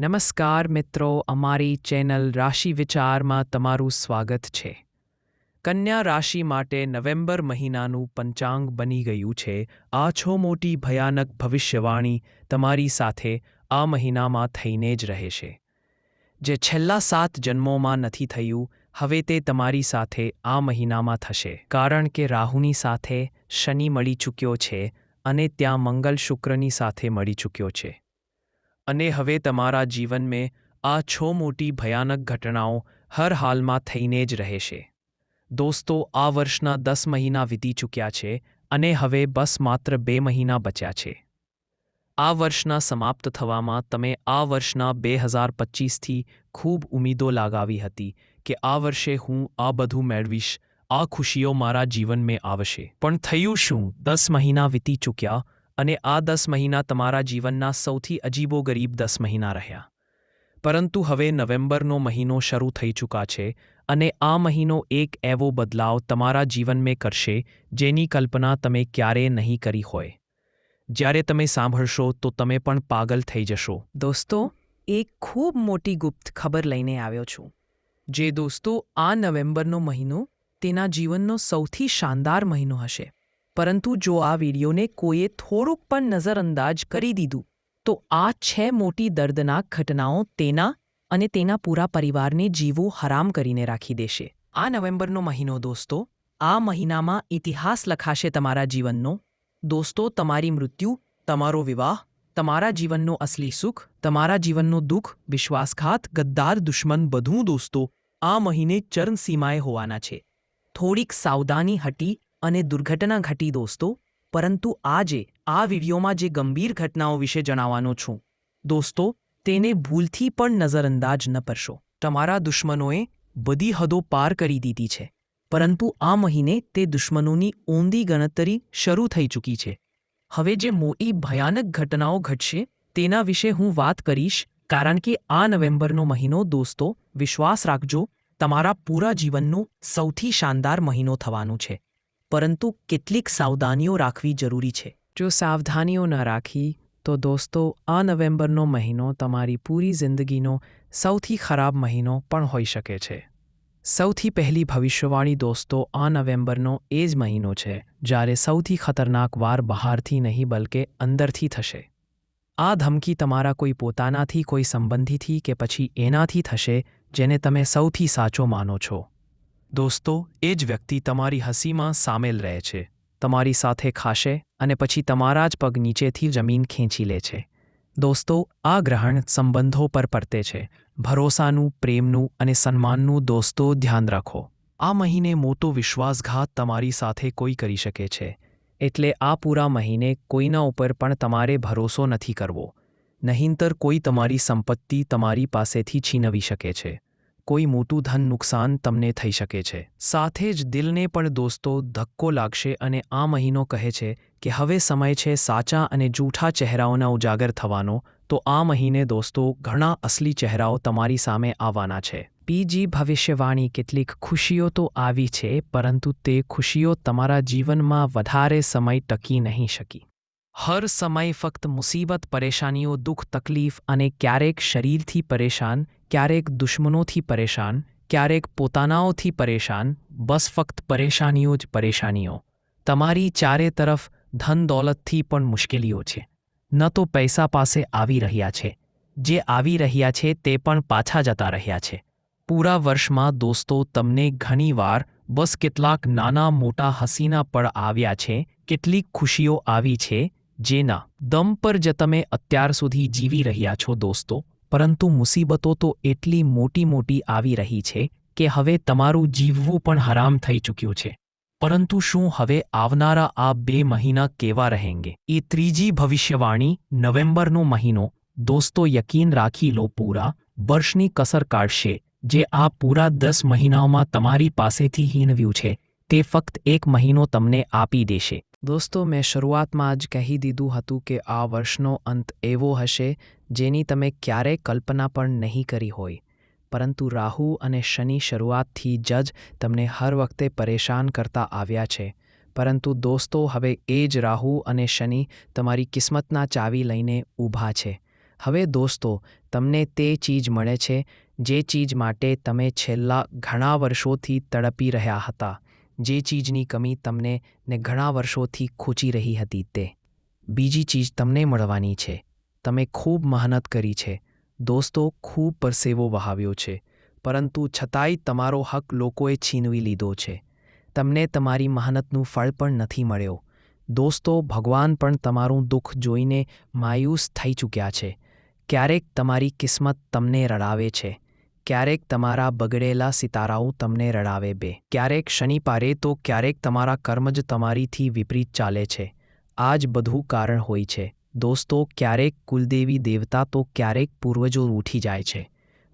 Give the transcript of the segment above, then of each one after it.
નમસ્કાર મિત્રો, અમારી ચેનલ રાશિ વિચારમાં તમારું સ્વાગત છે. કન્યા રાશિ માટે નવેમ્બર મહિનાનું પંચાંગ બની ગયું છે. આ છો મોટી ભયાનક ભવિષ્યવાણી તમારી સાથે આ મહિનામાં થઈને જ રહેશે જે છેલ્લા સાત જન્મોમાં નથી થયું, હવે તે તમારી સાથે આ મહિનામાં થશે. કારણ કે રાહુની સાથે શનિ મળી ચૂક્યો છે અને ત્યાં મંગલ શુક્રની સાથે મળી ચૂક્યો છે. અને હવે તમારા જીવનમાં આ છો મોટી ભયાનક ઘટનાઓ હર હાલમાં થઈને જ રહેશે દોસ્તો, આ વર્ષના દસ મહિના વીતી ચૂક્યા છે અને હવે બસ માત્ર બે મહિના બચ્યા છે. આ વર્ષના સમાપ્ત થવામાં તમે આ વર્ષના બે હજાર પચીસથી ખૂબ ઉમીદો લગાવી હતી કે આ વર્ષે હું આ બધું મેળવીશ, આ ખુશીઓ મારા જીવનમાં આવશે. પણ થયું શું? દસ મહિના વીતી ચૂક્યા અને આ દસ મહિના તમારા જીવનના સૌથી અજીબો ગરીબ દસ મહિના રહ્યા. પરંતુ હવે નવેમ્બરનો મહિનો શરૂ થઈ ચૂકા છે અને આ મહિનો એક એવો બદલાવ તમારા જીવનમાં કરશે જેની કલ્પના તમે ક્યારેય નહીં કરી હોય. જ્યારે તમે સાંભળશો તો તમે પણ પાગલ થઈ જશો. દોસ્તો, એક ખૂબ મોટી ગુપ્ત ખબર લઈને આવ્યો છું. જે દોસ્તો, આ નવેમ્બરનો મહિનો તેના જીવનનો સૌથી શાનદાર મહિનો હશે. પરંતુ જો આ વિડીયોને કોઈએ થોડુંક પણ નજરઅંદાજ કરી દીધું, તો આ છે મોટી દર્દનાક ઘટનાઓ તેના અને તેના પૂરા પરિવારને જીવવું હરામ કરીને રાખી દેશે. આ નવેમ્બરનો મહિનો દોસ્તો, આ મહિનામાં ઇતિહાસ લખાશે તમારા જીવનનો. દોસ્તો, તમારી મૃત્યુ, તમારો વિવાહ, તમારા જીવનનો અસલી સુખ, તમારા જીવનનો દુઃખ, વિશ્વાસઘાત, ગદ્દાર, દુશ્મન બધું દોસ્તો, આ મહિને ચરણસીમાએ હોવાના છે. થોડીક સાવધાની હટી અને દુર્ઘટના ઘટી દોસ્તો, પરંતુ આજે આ વિડીયોમાં જે ગંભીર ઘટનાઓ વિશે જણાવવાનો છું. દોસ્તો, તેને ભૂલથી પણ નજરઅંદાજ ન કરશો. તમારા દુશ્મનોએ બધી હદો પાર કરી દીધી છે, પરંતુ આ મહિને તે દુશ્મનોની ઊંધી ગણતરી શરૂ થઈ ચૂકી છે. હવે જે મોટી ભયાનક ઘટનાઓ ઘટશે, તેના વિશે હું વાત કરીશ, કારણ કે આ નવેમ્બરનો મહિનો, દોસ્તો, વિશ્વાસ રાખજો, તમારા પૂરા જીવનનું સૌથી શાનદાર મહિનો થવાનું છે. પરંતુ કેટલીક સાવધાનીઓ રાખવી જરૂરી છે. જો સાવધાનીઓ ન રાખી, તો દોસ્તો, આ નવેમ્બરનો મહિનો તમારી પૂરી જિંદગીનો સૌથી ખરાબ મહિનો પણ હોઈ શકે છે. સૌથી પહેલી ભવિષ્યવાણી દોસ્તો, આ નવેમ્બરનો એ જ મહિનો છે, જ્યારે સૌથી ખતરનાક વાર બહારથી નહીં, બલકે અંદરથી થશે. આ ધમકી તમારા કોઈ પોતાનાથી, કોઈ સંબંધીથી કે પછી એનાથી થશે, જેને તમે સૌથી સાચો માનો છો. દોસ્તો, એ જ વ્યક્તિ તમારી હસીમાં સામેલ રહે છે. તમારી સાથે ખાશે અને પછી તમારા જ પગ નીચેથી જમીન ખેંચી લે છે. દોસ્તો, આ ગ્રહણ સંબંધો પર પરતે છે. ભરોસાનું, પ્રેમનું અને સન્માનનું દોસ્તો, ધ્યાન રાખો. આ મહિને મોટો વિશ્વાસઘાત તમારી સાથે કોઈ કરી શકે છે. એટલે આ પૂરા મહિને કોઈના ઉપર પણ તમારે ભરોસો નથી કરવો. નહીંતર કોઈ તમારી સંપત્તિ તમારી પાસેથી છીનવી શકે છે. કોઈ મોટું ધન નુકસાન તમને થઈ શકે છે. સાથે જ દિલને પણ દોસ્તો, ધક્કો લાગશે અને આ મહિનો કહે છે કે હવે સમય છે સાચા અને જૂઠા ચહેરાઓના ઉજાગર થવાનો, તો આ મહિને દોસ્તો, ઘણા અસલી ચહેરાઓ તમારી સામે આવવાના છે. પીજી ભવિષ્યવાણી, કેટલીક ખુશીઓ તો આવી છે, પરંતુ તે ખુશીઓ તમારા જીવનમાં વધારે સમય ટકી નહીં શકી. હર સમય ફક્ત મુસીબત, પરેશાનીઓ, દુઃખ, તકલીફ અને ક્યારેક શરીરથી પરેશાન ક્યારેક દુશ્મનોથી પરેશાન, ક્યારેક પોતાનાઓથી પરેશાન, બસ ફક્ત પરેશાનીઓ જ પરેશાનીઓ. તમારી ચારે તરફ ધન દોલતથી પણ મુશ્કેલીઓ છે. ન તો પૈસા પાસે આવી રહ્યા છે. જે આવી રહ્યા છે તે પણ પાછા જતા રહ્યા છે. પૂરા વર્ષમાં દોસ્તો, તમને ઘણીવાર બસ કેટલાક નાના મોટા હસીના પળ આવ્યા છે, કેટલીક ખુશીઓ આવી છે, જેના દમ પર જ તમે અત્યાર સુધી જીવી રહ્યા છો દોસ્તો. પરંતુ મુસીબતો તો એટલી મોટી મોટી આવી રહી છે કે હવે તમારું જીવવું પણ હરામ થઈ ચૂક્યું છે. પરંતુ શું હવે આવનારા આ બે મહિના કેવા રહેંગે? એ ત્રીજી ભવિષ્યવાણી નવેમ્બરનો મહિનો. દોસ્તો, યકીન રાખી લો પૂરા. વર્ષની કસર કાઢશે. જે આ પૂરા દસ મહિનાઓમાં તમારી પાસેથી હીનવ્યું છે, તે ફક્ત એક મહિનો તમને આપી દેશે. દોસ્તો, મેં શરૂઆતમાં જ કહી દીધું હતું કે આ વર્ષનો અંત એવો હશે, જેની તમે ક્યારેય કલ્પના પણ નહીં કરી હોય. પરંતુ રાહુ અને શનિ શરૂઆતથી જ તમને હર વખતે પરેશાન કરતા આવ્યા છે. પરંતુ દોસ્તો, હવે એ જ રાહુ અને શનિ તમારી કિસ્મતના ચાવી લઈને ઊભા છે. હવે દોસ્તો, તમને તે ચીજ મળે છે, જે ચીજ માટે તમે છેલ્લા ઘણા વર્ષોથી તડપી રહ્યા હતા. જે ચીજની કમી તમને ને ઘણા વર્ષોથી ખૂંચી રહી હતી તે. બીજી ચીજ તમને મળવાની છે. તમે ખૂબ મહેનત કરી છે. દોસ્તો, ખૂબ પરસેવો વહાવ્યો છે. પરંતુ છતાંય તમારો હક લોકોએ છીનવી લીધો છે. તમને તમારી મહેનતનું ફળ પણ નથી મળ્યો. દોસ્તો, ભગવાન પણ તમારું દુઃખ જોઈને માયુસ થઈ ચૂક્યા છે. ક્યારેક તમારી કિસ્મત તમને રડાવે છે. ક્યારેક તમારા બગડેલા સિતારાઓ તમને રડાવે બે. ક્યારેક શનિ પારે તો ક્યારેક તમારા કર્મ જ તમારીથી વિપરીત ચાલે છે. આ જ બધું કારણ હોય છે. દોસ્તો, ક્યારેક કુલદેવી દેવતા તો ક્યારેક પૂર્વજો ઉઠી જાય છે.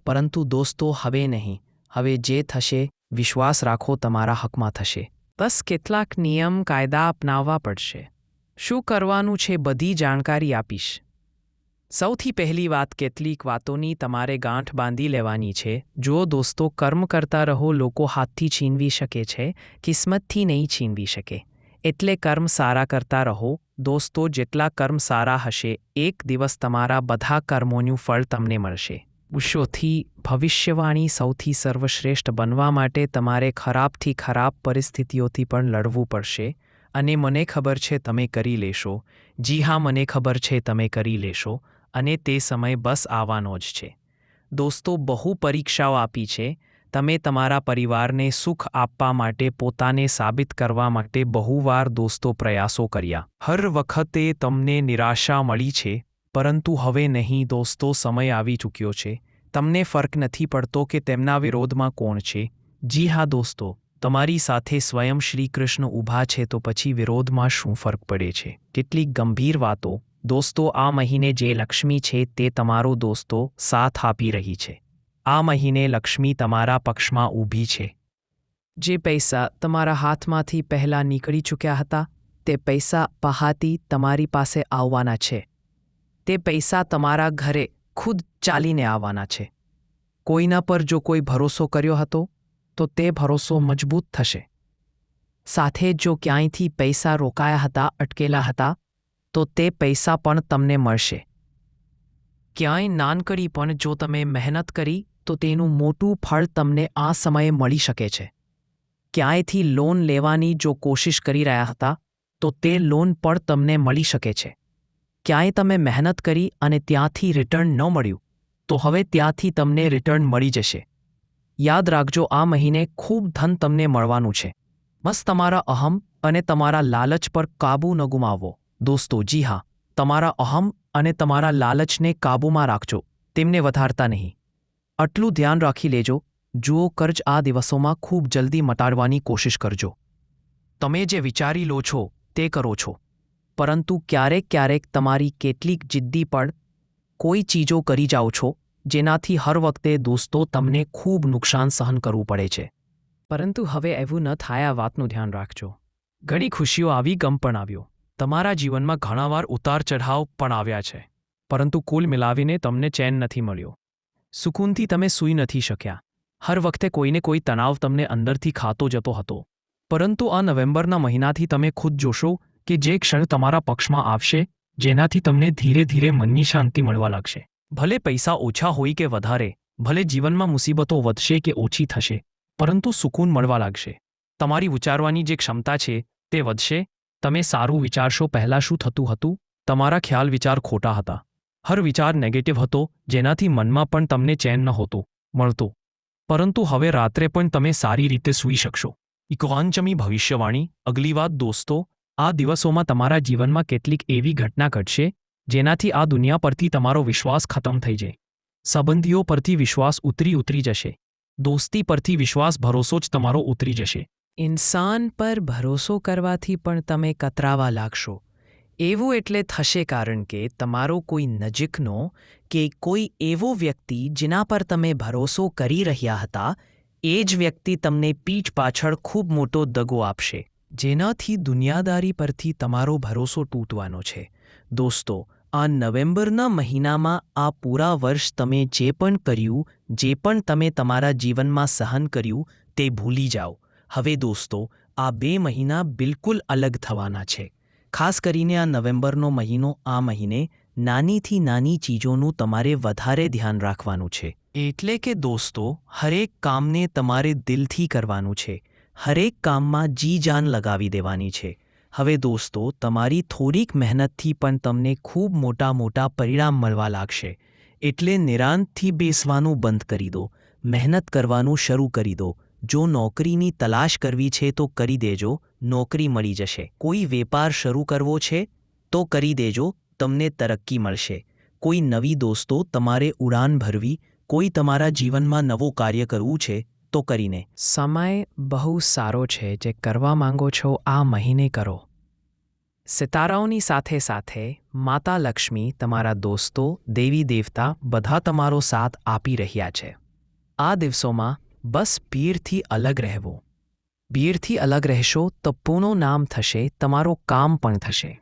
પરંતુ દોસ્તો, હવે નહીં. હવે જે થશે, વિશ્વાસ રાખો તમારા હકમાં થશે. બસ કેટલાક નિયમ કાયદા અપનાવવા પડશે. શું કરવાનું છે બધી જાણકારી આપીશ. સૌથી પહેલી વાત કેટલીક વાતોની તમારે ગાંઠ બાંધી લેવાની છે. જો દોસ્તો, કર્મ કરતા રહો, લોકો હાથથી છીનવી શકે છે, કિસ્મતથી નહીં છીનવી શકે. એટલે કર્મ સારા કરતા રહો. દોસ્તો, જેટલા કર્મ સારા હશે, એક દિવસ તમારા બધા કર્મોનું ફળ તમને મળશે. ઉશોથી ભવિષ્યવાણી સૌથી સર્વશ્રેષ્ઠ બનવા માટે તમારે ખરાબથી ખરાબ પરિસ્થિતિઓથી પણ લડવું પડશે. અને મને ખબર છે તમે કરી લેશો. જી હા, મને ખબર છે તમે કરી લેશો. અને તે સમય બસ આવવાનો જ છે. દોસ્તો, બહુ પરીક્ષાઓ આપી છે. તમે તમારા પરિવારને સુખ આપવા માટે પોતાને સાબિત કરવા માટે બહુવાર દોસ્તો પ્રયાસો કર્યા. હર વખતે તમને નિરાશા મળી છે, પરંતુ હવે નહીં દોસ્તો, સમય આવી ચૂક્યો છે. તમને ફર્ક નથી પડતો કે તેમના વિરોધમાં કોણ છે. જી હા દોસ્તો, તમારી સાથે સ્વયં શ્રી કૃષ્ણ ઊભા છે તો પછી વિરોધમાં શું ફરક પડે છે? કેટલીક ગંભીર વાતો. દોસ્તો, આ મહિને જે લક્ષ્મી છે તે તમારો દોસ્તો સાથ આપી રહી છે. આ મહિને લક્ષ્મી તમારા પક્ષમાં ઊભી છે. જે પૈસા તમારા હાથમાંથી પહેલાં નીકળી ચૂક્યા હતા, તે પૈસા પહાતી તમારી પાસે આવવાના છે. તે પૈસા તમારા ઘરે ખુદ ચાલીને આવવાના છે. કોઈના પર જો કોઈ ભરોસો કર્યો હતો, તો તે ભરોસો મજબૂત થશે. સાથે જો ક્યાંયથી પૈસા રોકાયા હતા, અટકેલા હતા તો તે પૈસા પણ તમને મળશે. ક્યાંય નાનકડી પણ જો તમે મહેનત કરી, તો તેનું મોટું ફળ તમને આ સમયે મળી શકે છે. ક્યાંયથી લોન લેવાની જો કોશિશ કરી રહ્યા હતા, તો તે લોન પણ તમને મળી શકે છે. ક્યાંય તમે મહેનત કરી અને ત્યાંથી રિટર્ન ન મળ્યું, તો હવે ત્યાંથી તમને રિટર્ન મળી જશે. યાદ રાખજો, આ મહિને ખૂબ ધન તમને મળવાનું છે. બસ તમારા અહમ અને તમારા લાલચ પર કાબૂ ન ગુમાવો. દોસ્તો, જી હા, તમારા અહમ અને તમારા લાલચને કાબૂમાં રાખજો, તેમને વધારતા નહીં. આટલું ધ્યાન રાખી લેજો, જુઓ કર્જ આ દિવસોમાં ખૂબ જલ્દી મટાડવાની કોશિશ કરજો. તમે જે વિચારી લો છો, તે કરો છો. પરંતુ ક્યારેક ક્યારેક તમારી કેટલીક જિદ્દી પણ કોઈ ચીજો કરી જાઓ છો, જેનાથી હર વખતે દોસ્તો તમને ખૂબ નુકસાન સહન કરવું પડે છે. પરંતુ હવે એવું ન થાય, આ વાતનું ધ્યાન રાખજો. ઘણી ખુશીઓ આવી, ગમ પણ આવ્યો. તમારા જીવનમાં ઘણાવાર ઉતાર ચઢાવ પણ આવ્યા છે, પરંતુ કુલ મિલાવીને તમને ચેન નથી મળ્યો. સુકૂનથી તમે સૂઈ નથી શક્યા. હર વખતે કોઈને કોઈ તણાવ તમને અંદરથી ખાતો જતો હતો. પરંતુ આ નવેમ્બરના મહિનાથી તમે ખુદ જોશો કે જે ક્ષણ તમારા પક્ષમાં આવશે, જેનાથી તમને ધીરે ધીરે મનની શાંતિ મળવા લાગશે. ભલે પૈસા ઓછા હોય કે વધારે, ભલે જીવનમાં મુસીબતો વધશે કે ઓછી થશે, પરંતુ સુકૂન મળવા લાગશે. તમારી વિચારવાની જે ક્ષમતા છે, તે વધશે તમે સારું વિચારશો પહેલાં શું થતું હતું? તમારા ખ્યાલ વિચાર ખોટા હતા. હર વિચાર નેગેટિવ હતો, જેનાથી મનમાં પણ તમને ચેન નહોતો, મળતો. પરંતુ હવે રાત્રે પણ તમે સારી રીતે સૂઈ શકશો. ઇકોવાંચમી ભવિષ્યવાણી, અગલી વાત દોસ્તો, આ દિવસોમાં તમારા જીવનમાં કેટલીક એવી ઘટના ઘટશે, જેનાથી આ દુનિયા પરથી તમારો વિશ્વાસ ખતમ થઈ જાય. સંબંધીઓ પરથી વિશ્વાસ ઉતરી ઉતરી જશે. દોસ્તી પરથી વિશ્વાસ ભરોસો જ તમારો ઉતરી જશે. ઇન્સાન પર ભરોસો કરવાથી પણ તમે કતરાવા લાગશો. એવું એટલે થશે કારણ કે તમારો કોઈ નજીકનો કે કોઈ એવો વ્યક્તિ જેના પર તમે ભરોસો કરી રહ્યા હતા, એ જ વ્યક્તિ તમને પીઠ પાછળ ખૂબ મોટો દગો આપશે, જેનાથી દુનિયાદારી પરથી તમારો ભરોસો તૂટવાનો છે. દોસ્તો, આ નવેમ્બરના મહિનામાં આ પૂરા વર્ષ તમે જે પણ કર્યું, જે પણ તમે તમારા જીવનમાં સહન કર્યું, તે ભૂલી જાઓ. હવે દોસ્તો, આ બે મહિના બિલકુલ અલગ થવાના છે. ખાસ કરીને આ નવેમ્બરનો મહિનો, આ મહિને નાનીથી નાની ચીજોનું તમારે વધારે ધ્યાન રાખવાનું છે. એટલે કે દોસ્તો, હરેક કામને તમારે દિલથી કરવાનું છે. હરેક કામમાં જી જાન લગાવી દેવાની છે. હવે દોસ્તો, તમારી થોડીક મહેનતથી પણ તમને ખૂબ મોટા મોટા પરિણામ મળવા લાગશે. એટલે નિરાંતથી બેસવાનું બંધ કરી દો. મહેનત કરવાનું શરૂ કરી દો. જો નોકરીની તલાશ કરવી છે તો કરી દેજો, નોકરી મળી જશે. કોઈ વેપાર શરૂ કરવો છે તો કરી દેજો, તમને તરક્કી મળશે. કોઈ નવી દોસ્તો તમારે ઉડાન ભરવી, કોઈ તમારા જીવનમાં નવું કાર્ય કરવું છે તો કરીને. સમય બહુ સારો છે જે કરવા માંગો છો આ મહિને કરો. સિતારાઓની સાથે સાથે માતા લક્ષ્મી, તમારા દોસ્તો, દેવી દેવતા બધા તમારો સાથ આપી રહ્યા છે. આ દિવસોમાં બસ પીરથી અલગ રહેવું. પીરથી અલગ રહેશો તો પૂનું નામ થશે, તમારું કામ પણ થશે.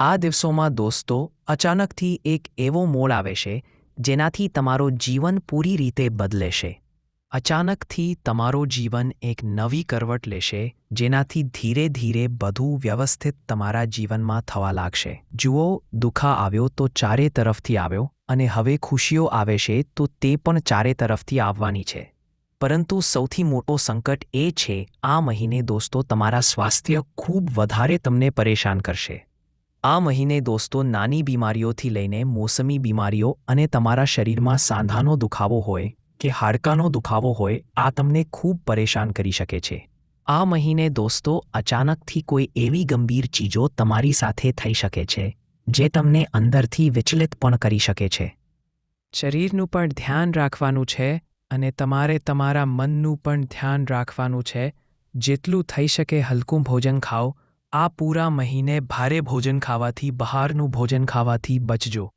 આ દિવસોમાં દોસ્તો, અચાનકથી એક એવો મોડ આવે છે, જેનાથી તમારો જીવન પૂરી રીતે બદલેશે. અચાનકથી તમારો જીવન એક નવી કરવટ લેશે, જેનાથી ધીરે ધીરે બધું વ્યવસ્થિત તમારા જીવનમાં થવા લાગશે. જુઓ, દુઃખા આવ્યો તો ચારે તરફથી આવ્યો, અને હવે ખુશીઓ આવે છે તો તે પણ ચારે તરફથી આવવાની છે. પરંતુ સૌથી મોટો સંકટ એ છે, આ મહિને દોસ્તો તમારા સ્વાસ્થ્ય ખૂબ વધારે તમને પરેશાન કરશે. આ મહિને દોસ્તો નાની બીમારીઓથી લઈને મોસમી બીમારીઓ અને તમારા શરીરમાં સાંધાનો દુખાવો હોય કે હાડકાનો દુખાવો હોય, આ તમને ખૂબ પરેશાન કરી શકે છે. આ મહિને દોસ્તો અચાનકથી કોઈ એવી ગંભીર ચીજો તમારી સાથે થઈ શકે છે, જે તમને અંદરથી વિચલિત પણ કરી શકે છે. શરીરનું પણ ધ્યાન રાખવાનું છે અને તમારે તમારા મનનું પણ ધ્યાન રાખવાનું છે. જેટલું થઈ શકે હલકું ભોજન ખાઓ. આ પૂરા મહિને ભારે ભોજન ખાવાથી, બહારનું ભોજન ખાવાથી બચજો.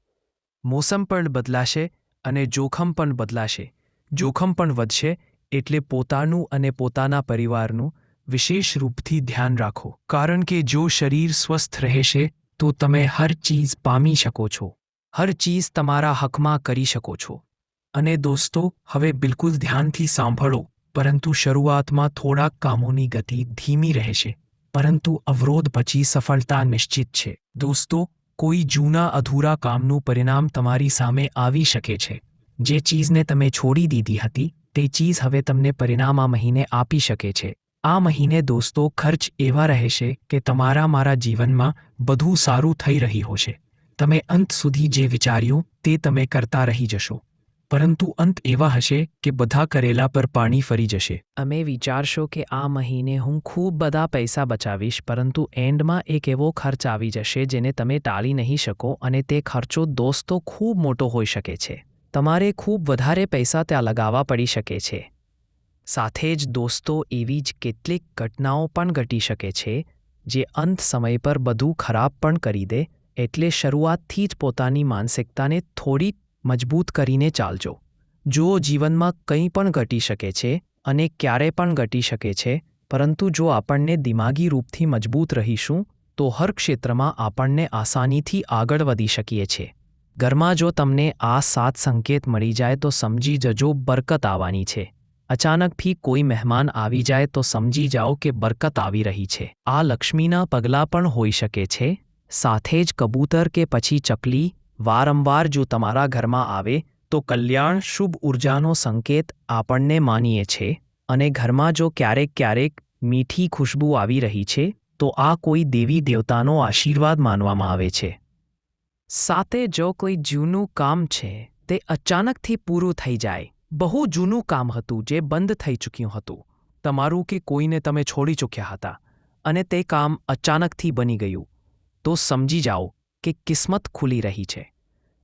મોસમ પણ બદલાશે અને જોખમ પણ બદલાશે. જોખમ પણ વધશે એટલે પોતાનું અને પોતાના પરિવારનું વિશેષ રૂપથી ધ્યાન રાખો. કારણ કે જો શરીર સ્વસ્થ રહેશે, તો તમે હર ચીજ પામી શકો છો. હર ચીજ તમારા હકમાં કરી શકો છો. અને દોસ્તો, હવે બિલકુલ ધ્યાનથી સાંભળો, પરંતુ શરૂઆતમાં થોડાક કામોની ગતિ ધીમી રહેશે, પરંતુ અવરોધ પછી સફળતા નિશ્ચિત છે. દોસ્તો, કોઈ જૂના અધૂરા કામનું પરિણામ તમારી સામે આવી શકે છે. જે ચીજને તમે છોડી દીધી હતી, તે ચીજ હવે તમને પરિણામ આ મહિને આપી શકે છે. આ મહિને દોસ્તો, ખર્ચ એવા રહેશે કે તમારા મારા જીવનમાં બધું સારું થઈ રહ્યું હશે. તમે અંત સુધી જે વિચાર્યું, તે તમે કરતા રહી જશો. પરંતુ અંત એવા હશે કે બધા કરેલા પર પાણી ફરી જશે. અમે વિચારશો કે આ મહિને હું ખૂબ બધા પૈસા બચાવીશ, પરંતુ એન્ડમાં એક એવો ખર્ચ આવી જશે જેને તમે ટાળી નહીં શકો અને તે ખર્ચો દોસ્તો ખૂબ મોટો હોઈ શકે છે. તમારે ખૂબ વધારે પૈસા ત્યાં લગાવવા પડી શકે છે. સાથે જ દોસ્તો, એવી જ કેટલીક ઘટનાઓ પણ ઘટી શકે છે, જે અંત સમય પર બધું ખરાબ પણ કરી દે, એટલે શરૂઆતથી જ પોતાની માનસિકતાને થોડી મજબૂત કરીને ચાલજો. જો જીવનમાં કંઈ પણ ઘટી શકે છે અને ક્યારે પણ ઘટી શકે છે, પરંતુ જો આપણને દિમાગી રૂપથી મજબૂત રહીશું, તો હર ક્ષેત્રમાં આપણને આસાનીથી આગળ વધી શકીએ છીએ. ઘરમાં જો તમને આ સાત સંકેત મળી જાય તો સમજી જજો, બરકત આવવાની છે. અચાનકથી કોઈ મહેમાન આવી જાય તો સમજી જાઓ કે બરકત આવી રહી છે. આ લક્ષ્મીના પગલાં પણ હોઈ શકે છે, સાથે જ કબૂતર કે પછી ચકલી વારંવાર જો તમારા ઘરમાં આવે, તો કલ્યાણ શુભ ઉર્જાનો સંકેત આપણને માનીએ છે. અને ઘરમાં જો ક્યારેક ક્યારેક મીઠી ખુશ્બુ આવી રહી છે, તો આ કોઈ દેવી દેવતાનો આશીર્વાદ માનવામાં આવે છે. સાથે જો કોઈ જૂનું કામ છે, તે અચાનકથી પૂરું થઈ જાય. બહુ જૂનું કામ હતું જે બંધ થઈ ચૂક્યું હતું. તમારું કે કોઈને તમે છોડી ચૂક્યા હતા. અને તે કામ અચાનકથી બની ગયું. તો સમજી જાઓ કે કિસ્મત ખુલી રહી છે.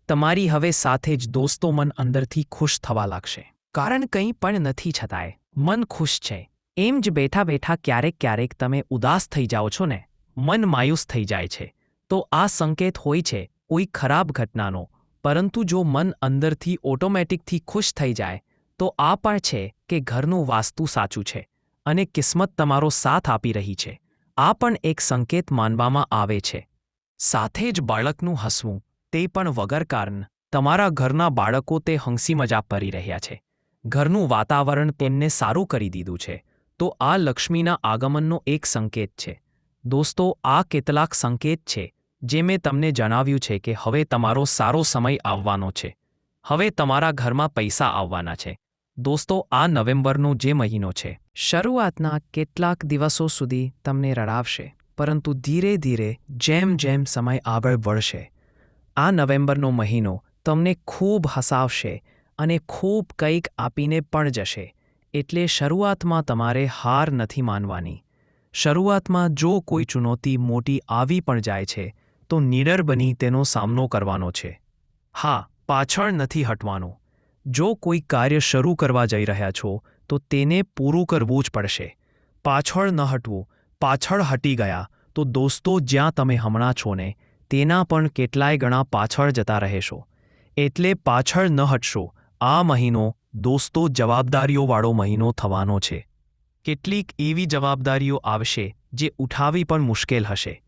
તમારી હવે સાથે જ દોસ્તો મન અંદરથી ખુશ થવા લાગશે. કારણ કંઈ પણ નથી છતાંય, મન ખુશ છે. એમ જ બેઠા બેઠા ક્યારેક ક્યારેક તમે ઉદાસ થઈ જાઓ છો ને? મન માયુસ થઈ જાય છે. તો આ સંકેત હોય છે, કોઈ ખરાબ ઘટનાનો. પરંતુ જો મન અંદરથી ઓટોમેટિકથી ખુશ થઈ જાય, તો આ પણ છે કે ઘરનું વાસ્તુ સાચું છે અને કિસ્મત તમારો સાથ આપી રહી છે. આ પણ એક સંકેત માનવામાં આવે છે. સાથે જ બાળકનું હસવું. તે પણ વગર કારણ તમારા ઘરના બાળકો તે હંસી મજા કરી રહ્યા છે. ઘરનું વાતાવરણ તેમને સારું કરી દીધું છે. તો આ લક્ષ્મીના આગમનનો એક સંકેત છે. દોસ્તો, આ કેટલાક સંકેત છે, જે મેં તમને જણાવ્યું છે કે હવે તમારો સારો સમય આવવાનો છે. હવે તમારા ઘરમાં પૈસા આવવાના છે. દોસ્તો, આ નવેમ્બરનો જે મહિનો છે. શરૂઆતના કેટલાક દિવસો સુધી તમને રડાવશે, પરંતુ ધીરે ધીરે જેમ જેમ સમય આગળ વધશે આ નવેમ્બરનો મહિનો તમને ખૂબ હસાવશે અને ખૂબ કંઈક આપીને પણ જશે. એટલે શરૂઆતમાં તમારે હાર નથી માનવાની. શરૂઆતમાં જો કોઈ ચુનૌતી મોટી આવી પણ જાય છે, તો નીડર બની તેનો સામનો કરવાનો છે. હા, પાછળ નથી હટવાનું. જો કોઈ કાર્ય શરૂ કરવા જઈ રહ્યા છો, તો તેને પૂરું કરવું જ પડશે. પાછળ ન હટવું, પાછળ હટી ગયા, તો દોસ્તો જ્યાં તમે હમણાં છો ને તેના પણ કેટલાય ગણા પાછળ જતા રહેશો. એટલે પાછળ ન હટશો. આ મહિનો દોસ્તો જવાબદારીઓવાળો મહિનો થવાનો છે. કેટલીક એવી જવાબદારીઓ આવશે જે ઉઠાવી પણ મુશ્કેલ હશે.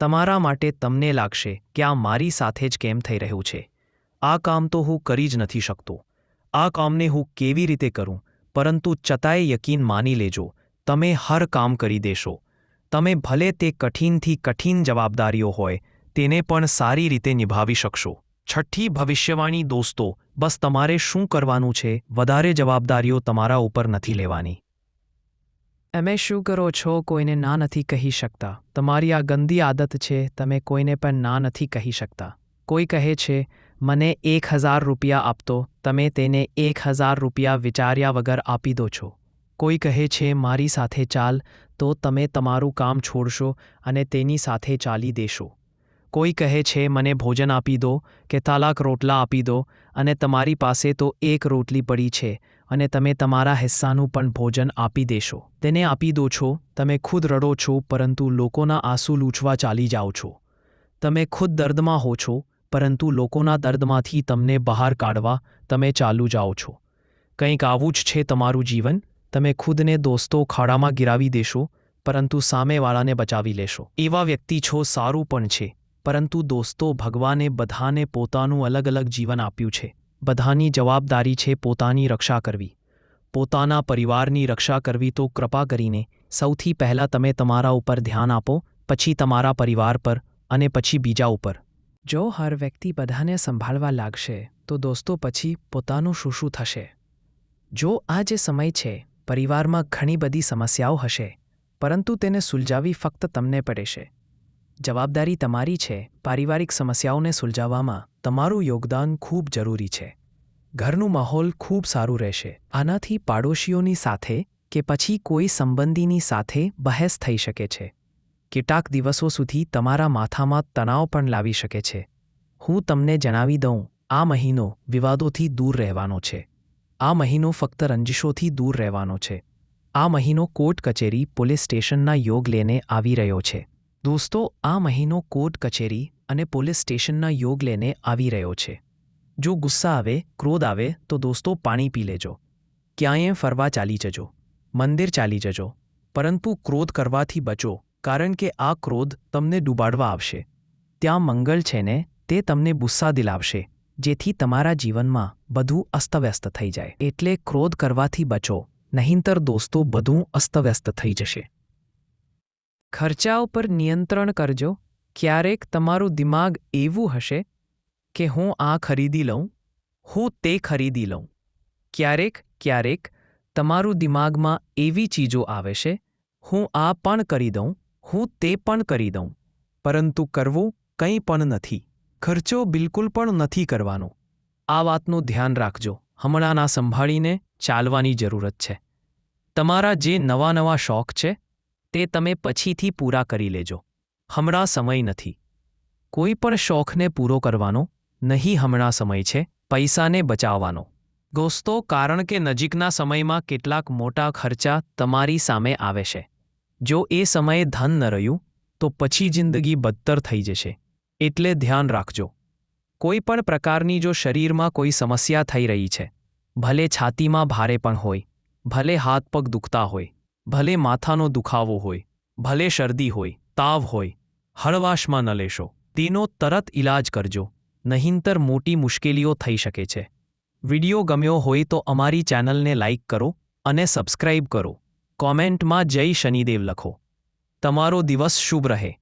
તમારા માટે તમને લાગશે કે આ મારી સાથે જ કેમ થઈ રહ્યું છે. આ કામ તો હું કરી જ નથી શકતો. આ કામને હું કેવી રીતે કરું? પરંતુ ચતાએ યકીન માની લેજો, તમે હર કામ કરી દેશો. તમે ભલે તે કઠિનથી કઠિન જવાબદારીઓ હોય તેને પણ સારી રીતે નિભાવી શકશો. છઠ્ઠી ભવિષ્યવાણી, દોસ્તો, બસ તમારે શું કરવાનું છે? વધારે જવાબદારીઓ તમારા ઉપર નથી લેવાની. તમે શું કરો છો કોઈને ના નથી કહી શકતા. તમારી આ ગંદી આદત છે, તમે કોઈને પણ ના નથી કહી શકતા. કોઈ કહે છે, મને એક હજાર રૂપિયા આપતો તમે તેને એક હજાર રૂપિયા વિચાર્યા વગર આપી દો છો. કોઈ કહે છે, મારી સાથે ચાલ, તો તમે તમારું કામ છોડશો અને તેની સાથે ચાલી દેશો. કોઈ કહે છે, મને ભોજન આપી દો કે, તાલાક રોટલા આપી દો અને તમારી પાસે તો એક રોટલી પડી છે અને તમે તમારા હિસ્સાનું પણ ભોજન આપી દેશો. તેને આપી દો છો. તમે ખુદ રડો છો, પરંતુ લોકોના આંસુ લૂછવા ચાલી જાઓ છો. તમે ખુદ દર્દમાં હો છો, પરંતુ લોકોના દર્દમાંથી તમને બહાર કાઢવા તમે ચાલુ જાઓ છો. કંઈક આવું જ છે તમારું જીવન. તમે ખુદને દોસ્તો ખાડામાં ગિરાવી દેશો, પરંતુ સામેવાળાને બચાવી લેશો. એવા વ્યક્તિ છો, સારું પણ છે. પરંતુ દોસ્તો, ભગવાને બધાને પોતાનું અલગ અલગ જીવન આપ્યું છે. બધાની જવાબદારી છે પોતાની રક્ષા કરવી. પોતાના પરિવારની રક્ષા કરવી તો કૃપા કરીને સૌથી પહેલાં તમે તમારા ઉપર ધ્યાન આપો, પછી તમારા પરિવાર પર અને પછી બીજા ઉપર. જો હર વ્યક્તિ બધાને સંભાળવા લાગશે, તો દોસ્તો પછી પોતાનું શું શું થશે? જો આ જે સમય છે, પરિવારમાં ઘણી બધી સમસ્યાઓ હશે, પરંતુ તેને સુલઝાવી ફક્ત તમને પડે છે. જવાબદારી તમારી છે પારિવારિક સમસ્યાઓને સુલઝાવવામાં તમારું યોગદાન ખૂબ જરૂરી છે. ઘરનું માહોલ ખૂબ સારું રહેશે. આનાથી પાડોશીઓની સાથે કે પછી કોઈ સંબંધીની સાથે બહેસ થઈ શકે છે. કેટલાક દિવસો સુધી તમારા માથામાં તણાવ પણ લાવી શકે છે. હું તમને જણાવી દઉં, આ મહિનો વિવાદોથી દૂર રહેવાનો છે. આ મહિનો ફક્ત રંજિશોથી દૂર રહેવાનો છે. આ મહિનો કોર્ટ કચેરી, પોલીસ સ્ટેશનના યોગ લઈને આવી રહ્યો છે. દોસ્તો, આ મહિનો કોર્ટ કચેરી અને પોલીસ સ્ટેશનના યોગ લઈને આવી રહ્યો છે. જો ગુસ્સા આવે, ક્રોધ આવે, તો દોસ્તો પાણી પી લેજો. ક્યાંય ફરવા ચાલી જજો. મંદિર ચાલી જજો. પરંતુ ક્રોધ કરવાથી બચો, કારણ કે આ ક્રોધ તમને ડૂબાડવા આવશે. ત્યાં મંગળ છે ને, તે તમને ગુસ્સા દિલાવશે, જેથી તમારા જીવનમાં બધું અસ્તવ્યસ્ત થઈ જાય. એટલે ક્રોધ કરવાથી બચો, નહીંતર દોસ્તો બધું અસ્તવ્યસ્ત થઈ જશે. ખર્ચા પર નિયંત્રણ કરજો. ક્યારેક તમારું દિમાગ એવું હશે કે હું આ ખરીદી લઉં, હું તે ખરીદી લઉં. ક્યારેક ક્યારેક તમારું દિમાગમાં એવી ચીજો આવે છે, હું આ પણ કરી દઉં, હું તે પણ કરી દઉં. પરંતુ કરવું કંઈ પણ નથી. ખર્ચો બિલકુલ પણ નથી કરવાનો. આ વાતનું ધ્યાન રાખજો. હમણાંના સંભાળીને ચાલવાની જરૂરત છે. તમારા જે નવા નવા શોખ છે તે તમે પછીથી પૂરા કરી લેજો. હમણાં સમય નથી. કોઈ પણ શોખને પૂરો કરવાનો નહીં હમણાં સમય છે, પૈસાને બચાવવાનો. દોસ્તો, કારણ કે નજીકના સમયમાં કેટલાક મોટા ખર્ચા તમારી સામે આવે છે. જો એ સમયે ધન ન રહ્યું, તો પછી જિંદગી બદતર થઈ જશે. એટલે ધ્યાન રાખજો. કોઈ પણ પ્રકારની જો શરીરમાં કોઈ સમસ્યા થઈ રહી છે, ભલે છાતીમાં ભારે પણ હોય, ભલે હાથ પગ દુખતા હોય ભલે માથાનો દુખાવો હોય, ભલે શરદી હોય, તાવ હોય, હળવાશમાં ન લેશો. તેનો તરત ઇલાજ કરજો, નહીંતર મોટી મુશ્કેલીઓ થઈ શકે છે. વિડિયો ગમ્યો હોય તો અમારી ચેનલને લાઇક કરો અને સબસ્ક્રાઇબ કરો. કોમેન્ટમાં જય શનિદેવ લખો. તમારો દિવસ શુભ રહે.